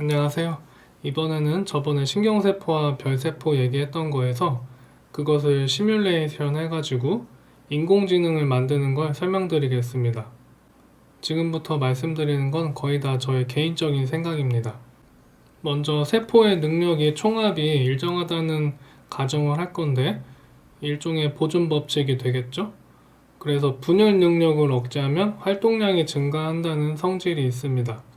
안녕하세요. 이번에는 저번에 신경세포와 별세포 얘기했던 거에서 그것을 시뮬레이션 해가지고 인공지능을 만드는 걸 설명드리겠습니다. 지금부터 말씀드리는 건 거의 다 저의 개인적인 생각입니다. 먼저 세포의 능력이 총합이 일정하다는 가정을 할 건데 일종의 보존 법칙이 되겠죠? 그래서 분열 능력을 억제하면 활동량이 증가한다는 성질이 있습니다.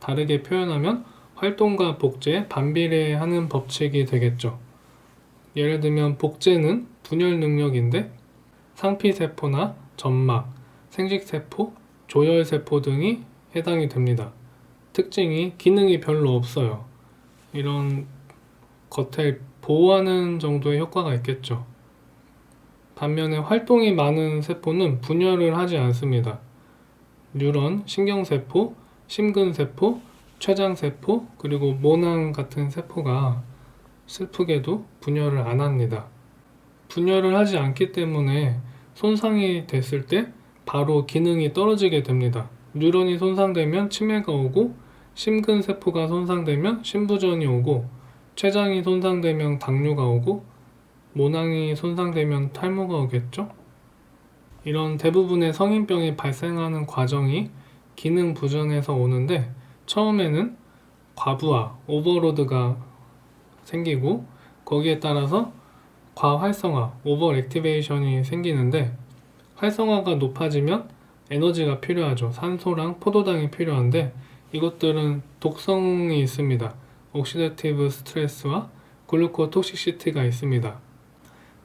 다르게 표현하면 활동과 복제에 반비례하는 법칙이 되겠죠. 예를 들면 복제는 분열 능력인데 상피세포나 점막, 생식세포, 조혈세포 등이 해당이 됩니다. 특징이 기능이 별로 없어요. 이런 겉을 보호하는 정도의 효과가 있겠죠. 반면에 활동이 많은 세포는 분열을 하지 않습니다. 뉴런, 신경세포, 심근세포, 췌장세포, 그리고 모낭 같은 세포가 슬프게도 분열을 안 합니다. 분열을 하지 않기 때문에 손상이 됐을 때 바로 기능이 떨어지게 됩니다. 뉴런이 손상되면 치매가 오고 심근세포가 손상되면 심부전이 오고 췌장이 손상되면 당뇨가 오고 모낭이 손상되면 탈모가 오겠죠? 이런 대부분의 성인병이 발생하는 과정이 기능 부전에서 오는데 처음에는 과부하, 오버로드가 생기고 거기에 따라서 과활성화, 오버 액티베이션이 생기는데 활성화가 높아지면 에너지가 필요하죠. 산소랑 포도당이 필요한데 이것들은 독성이 있습니다. 옥시다티브 스트레스와 글루코 톡식시티가 있습니다.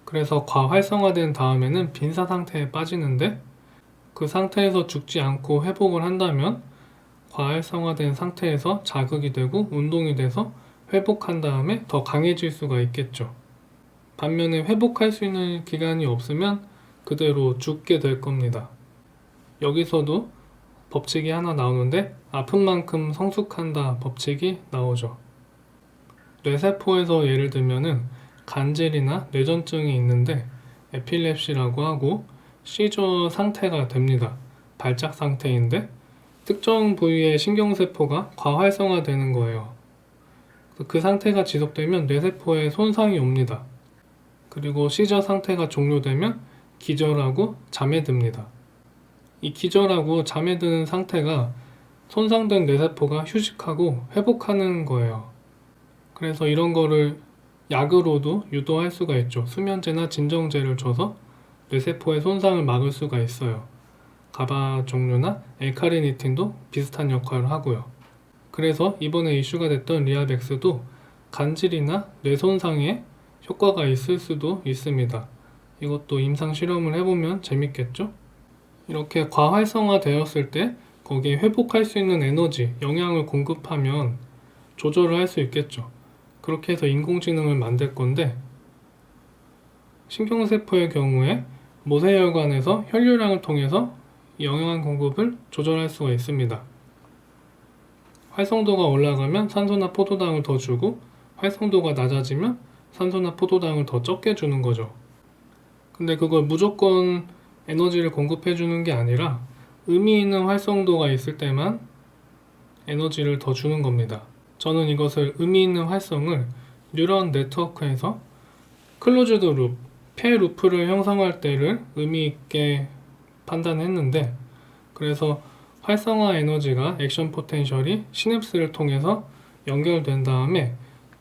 그래서 과활성화된 다음에는 빈사 상태에 빠지는데 그 상태에서 죽지 않고 회복을 한다면 과활성화된 상태에서 자극이 되고 운동이 돼서 회복한 다음에 더 강해질 수가 있겠죠. 반면에 회복할 수 있는 기간이 없으면 그대로 죽게 될 겁니다. 여기서도 법칙이 하나 나오는데 아픈 만큼 성숙한다 법칙이 나오죠. 뇌세포에서 예를 들면은 간질이나 뇌전증이 있는데 에필랩시라고 하고 시저 상태가 됩니다. 발작 상태인데 특정 부위의 신경세포가 과활성화되는 거예요. 그 상태가 지속되면 뇌세포에 손상이 옵니다. 그리고 시저 상태가 종료되면 기절하고 잠에 듭니다. 이 기절하고 잠에 드는 상태가 손상된 뇌세포가 휴식하고 회복하는 거예요. 그래서 이런 거를 약으로도 유도할 수가 있죠. 수면제나 진정제를 줘서 뇌세포의 손상을 막을 수가 있어요. 가바 종류나 엘카리니틴도 비슷한 역할을 하고요. 그래서 이번에 이슈가 됐던 리아백스도 간질이나 뇌 손상에 효과가 있을 수도 있습니다. 이것도 임상 실험을 해보면 재밌겠죠? 이렇게 과활성화 되었을 때 거기에 회복할 수 있는 에너지, 영양을 공급하면 조절을 할 수 있겠죠. 그렇게 해서 인공지능을 만들 건데 신경세포의 경우에 모세혈관에서 혈류량을 통해서 영양 공급을 조절할 수가 있습니다. 활성도가 올라가면 산소나 포도당을 더 주고 활성도가 낮아지면 산소나 포도당을 더 적게 주는 거죠. 근데 그걸 무조건 에너지를 공급해 주는 게 아니라 의미 있는 활성도가 있을 때만 에너지를 더 주는 겁니다. 저는 이것을 의미 있는 활성을 뉴런 네트워크에서 클로즈드 룹, 폐 루프를 형성할 때를 의미 있게 판단했는데 그래서 활성화 에너지가 액션 포텐셜이 시냅스를 통해서 연결된 다음에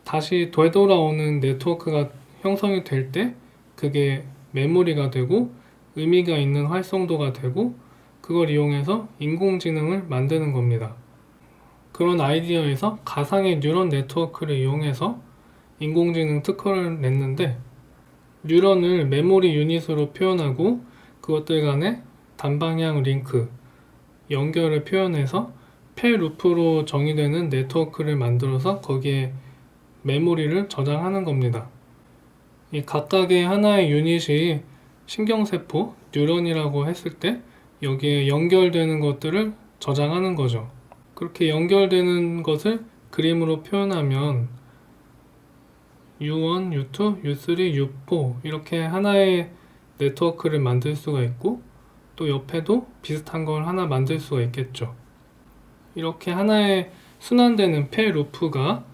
다시 되돌아오는 네트워크가 형성이 될 때 그게 메모리가 되고 의미가 있는 활성도가 되고 그걸 이용해서 인공지능을 만드는 겁니다. 그런 아이디어에서 가상의 뉴런 네트워크를 이용해서 인공지능 특허를 냈는데 뉴런을 메모리 유닛으로 표현하고 그것들 간의 단방향 링크 연결을 표현해서 폐 루프로 정의되는 네트워크를 만들어서 거기에 메모리를 저장하는 겁니다. 이 각각의 하나의 유닛이 신경세포, 뉴런이라고 했을 때 여기에 연결되는 것들을 저장하는 거죠. 그렇게 연결되는 것을 그림으로 표현하면 U1, U2, U3, U4 이렇게 하나의 네트워크를 만들 수가 있고 또 옆에도 비슷한 걸 하나 만들 수가 있겠죠. 이렇게 하나의 순환되는 폐 루프가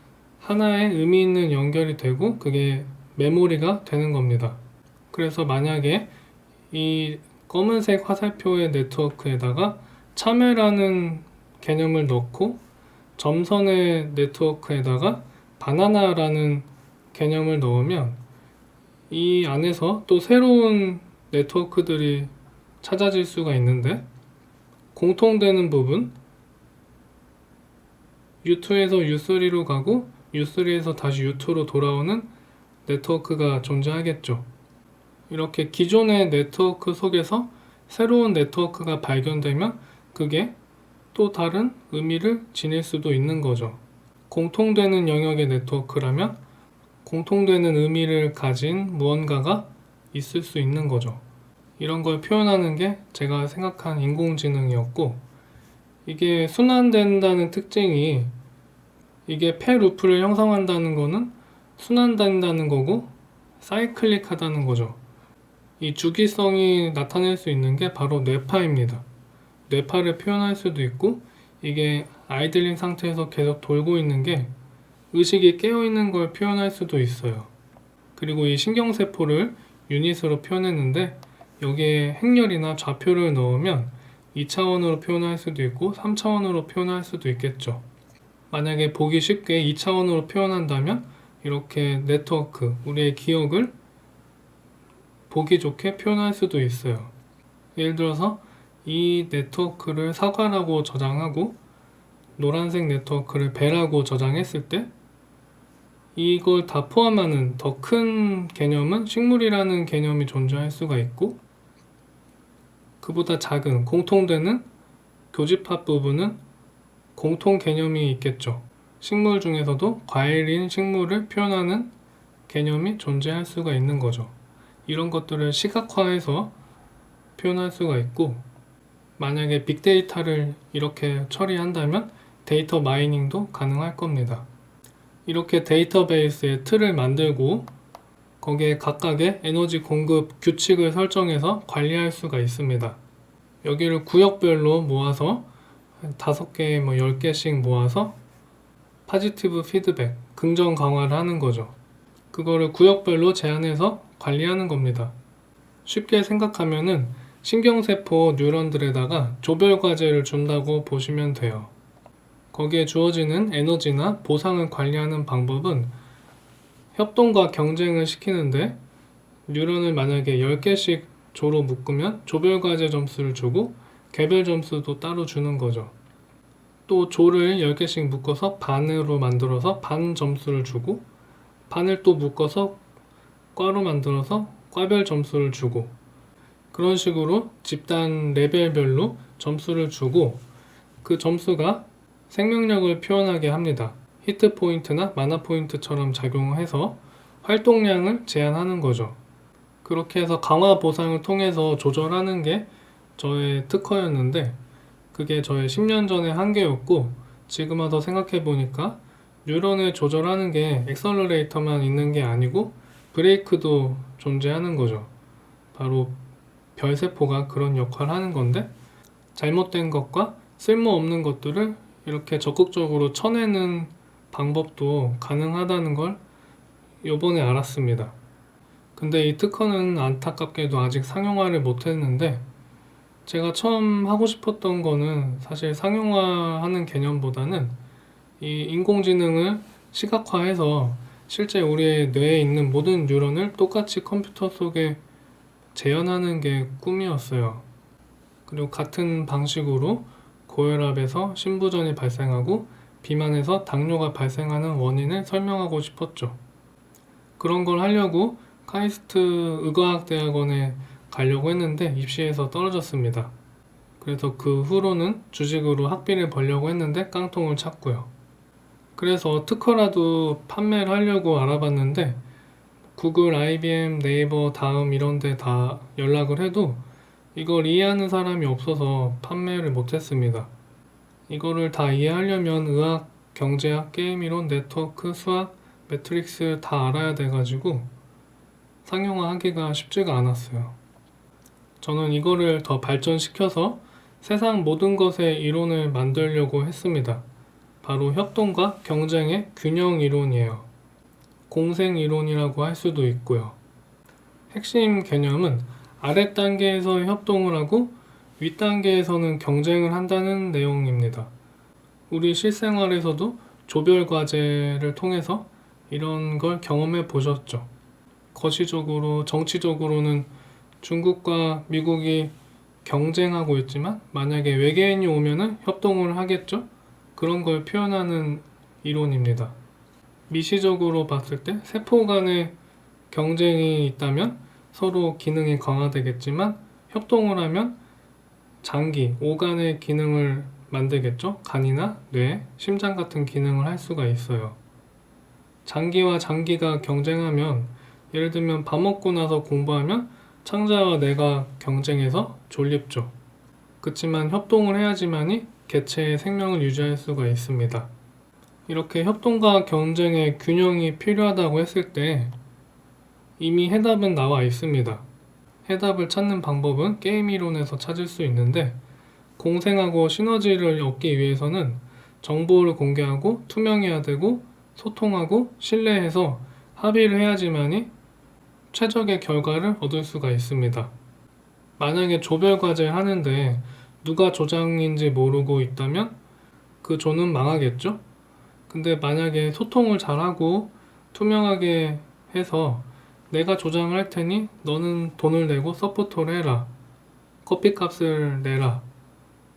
하나의 의미 있는 연결이 되고 그게 메모리가 되는 겁니다. 그래서 만약에 이 검은색 화살표의 네트워크에다가 참여라는 개념을 넣고 점선의 네트워크에다가 바나나라는 개념을 넣으면 이 안에서 또 새로운 네트워크들이 찾아질 수가 있는데 공통되는 부분 U2에서 U3로 가고 U3에서 다시 U2로 돌아오는 네트워크가 존재하겠죠. 이렇게 기존의 네트워크 속에서 새로운 네트워크가 발견되면 그게 또 다른 의미를 지닐 수도 있는 거죠. 공통되는 영역의 네트워크라면 공통되는 의미를 가진 무언가가 있을 수 있는 거죠. 이런 걸 표현하는 게 제가 생각한 인공지능이었고, 이게 순환된다는 특징이 이게 폐 루프를 형성한다는 거는 순환된다는 거고, 사이클릭하다는 거죠. 이 주기성이 나타낼 수 있는 게 바로 뇌파입니다. 뇌파를 표현할 수도 있고, 이게 아이들링 상태에서 계속 돌고 있는 게 의식이 깨어 있는 걸 표현할 수도 있어요. 그리고 이 신경세포를 유닛으로 표현했는데 여기에 행렬이나 좌표를 넣으면 2차원으로 표현할 수도 있고 3차원으로 표현할 수도 있겠죠. 만약에 보기 쉽게 2차원으로 표현한다면 이렇게 네트워크, 우리의 기억을 보기 좋게 표현할 수도 있어요. 예를 들어서 이 네트워크를 사과라고 저장하고 노란색 네트워크를 배라고 저장했을 때 이걸 다 포함하는 더 큰 개념은 식물이라는 개념이 존재할 수가 있고 그보다 작은 공통되는 교집합 부분은 공통 개념이 있겠죠. 식물 중에서도 과일인 식물을 표현하는 개념이 존재할 수가 있는 거죠. 이런 것들을 시각화해서 표현할 수가 있고 만약에 빅데이터를 이렇게 처리한다면 데이터 마이닝도 가능할 겁니다. 이렇게 데이터베이스의 틀을 만들고 거기에 각각의 에너지 공급 규칙을 설정해서 관리할 수가 있습니다. 여기를 구역별로 모아서 다섯 개, 뭐 열 개씩 모아서 파지티브 피드백, 긍정 강화를 하는 거죠. 그거를 구역별로 제한해서 관리하는 겁니다. 쉽게 생각하면은 신경세포 뉴런들에다가 조별 과제를 준다고 보시면 돼요. 거기에 주어지는 에너지나 보상을 관리하는 방법은 협동과 경쟁을 시키는데 뉴런을 만약에 10개씩 조로 묶으면 조별 과제 점수를 주고 개별 점수도 따로 주는 거죠. 또 조를 10개씩 묶어서 반으로 만들어서 반 점수를 주고 반을 또 묶어서 과로 만들어서 과별 점수를 주고 그런 식으로 집단 레벨별로 점수를 주고 그 점수가 생명력을 표현하게 합니다. 히트 포인트나 마나 포인트처럼 작용해서 활동량을 제한하는 거죠. 그렇게 해서 강화 보상을 통해서 조절하는 게 저의 특허였는데 그게 저의 10년 전의 한계였고 지금 와서 생각해 보니까 뉴런을 조절하는 게 엑셀러레이터만 있는 게 아니고 브레이크도 존재하는 거죠. 바로 별세포가 그런 역할을 하는 건데 잘못된 것과 쓸모없는 것들을 이렇게 적극적으로 쳐내는 방법도 가능하다는 걸 요번에 알았습니다. 근데 이 특허는 안타깝게도 아직 상용화를 못했는데 제가 처음 하고 싶었던 거는 사실 상용화하는 개념보다는 이 인공지능을 시각화해서 실제 우리의 뇌에 있는 모든 뉴런을 똑같이 컴퓨터 속에 재현하는 게 꿈이었어요. 그리고 같은 방식으로 고혈압에서 심부전이 발생하고 비만에서 당뇨가 발생하는 원인을 설명하고 싶었죠. 그런 걸 하려고 카이스트 의과학대학원에 가려고 했는데 입시에서 떨어졌습니다. 그래서 그 후로는 주식으로 학비를 벌려고 했는데 깡통을 찼고요. 그래서 특허라도 판매를 하려고 알아봤는데 구글, IBM, 네이버, 다음 이런 데 다 연락을 해도 이걸 이해하는 사람이 없어서 판매를 못했습니다. 이거를 다 이해하려면 의학, 경제학, 게임이론, 네트워크, 수학, 매트릭스 다 알아야 돼가지고 상용화하기가 쉽지가 않았어요. 저는 이거를 더 발전시켜서 세상 모든 것의 이론을 만들려고 했습니다. 바로 협동과 경쟁의 균형 이론이에요. 공생 이론이라고 할 수도 있고요. 핵심 개념은 아래 단계에서 협동을 하고 윗 단계에서는 경쟁을 한다는 내용입니다. 우리 실생활에서도 조별 과제를 통해서 이런 걸 경험해 보셨죠. 거시적으로 정치적으로는 중국과 미국이 경쟁하고 있지만 만약에 외계인이 오면은 협동을 하겠죠. 그런 걸 표현하는 이론입니다. 미시적으로 봤을 때 세포 간의 경쟁이 있다면 서로 기능이 강화되겠지만 협동을 하면 장기, 오간의 기능을 만들겠죠. 간이나 뇌, 심장 같은 기능을 할 수가 있어요. 장기와 장기가 경쟁하면 예를 들면 밥 먹고 나서 공부하면 창자와 뇌가 경쟁해서 졸립죠. 그렇지만 협동을 해야지만이 개체의 생명을 유지할 수가 있습니다. 이렇게 협동과 경쟁의 균형이 필요하다고 했을 때 이미 해답은 나와 있습니다. 해답을 찾는 방법은 게임 이론에서 찾을 수 있는데 공생하고 시너지를 얻기 위해서는 정보를 공개하고 투명해야 되고 소통하고 신뢰해서 합의를 해야지만이 최적의 결과를 얻을 수가 있습니다. 만약에 조별 과제를 하는데 누가 조장인지 모르고 있다면 그 조는 망하겠죠? 근데 만약에 소통을 잘하고 투명하게 해서 내가 조장을 할 테니 너는 돈을 내고 서포터를 해라. 커피값을 내라.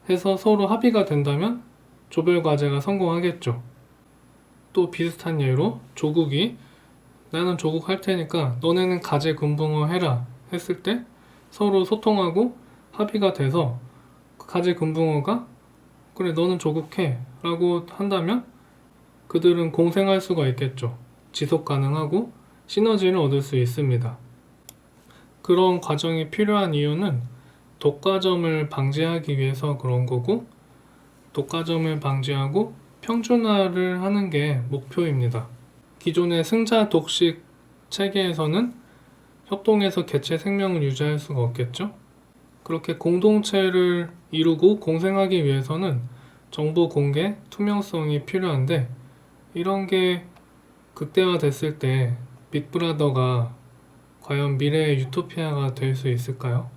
해서 서로 합의가 된다면 조별 과제가 성공하겠죠. 또 비슷한 예로 조국이 나는 조국 할 테니까 너네는 가재 금붕어 해라 했을 때 서로 소통하고 합의가 돼서 그 가재 금붕어가 그래 너는 조국 해 라고 한다면 그들은 공생할 수가 있겠죠. 지속 가능하고 시너지를 얻을 수 있습니다. 그런 과정이 필요한 이유는 독과점을 방지하기 위해서 그런 거고 독과점을 방지하고 평준화를 하는 게 목표입니다. 기존의 승자 독식 체계에서는 협동해서 개체 생명을 유지할 수가 없겠죠? 그렇게 공동체를 이루고 공생하기 위해서는 정보 공개, 투명성이 필요한데 이런 게 극대화됐을 때 빅브라더가 과연 미래의 유토피아가 될 수 있을까요?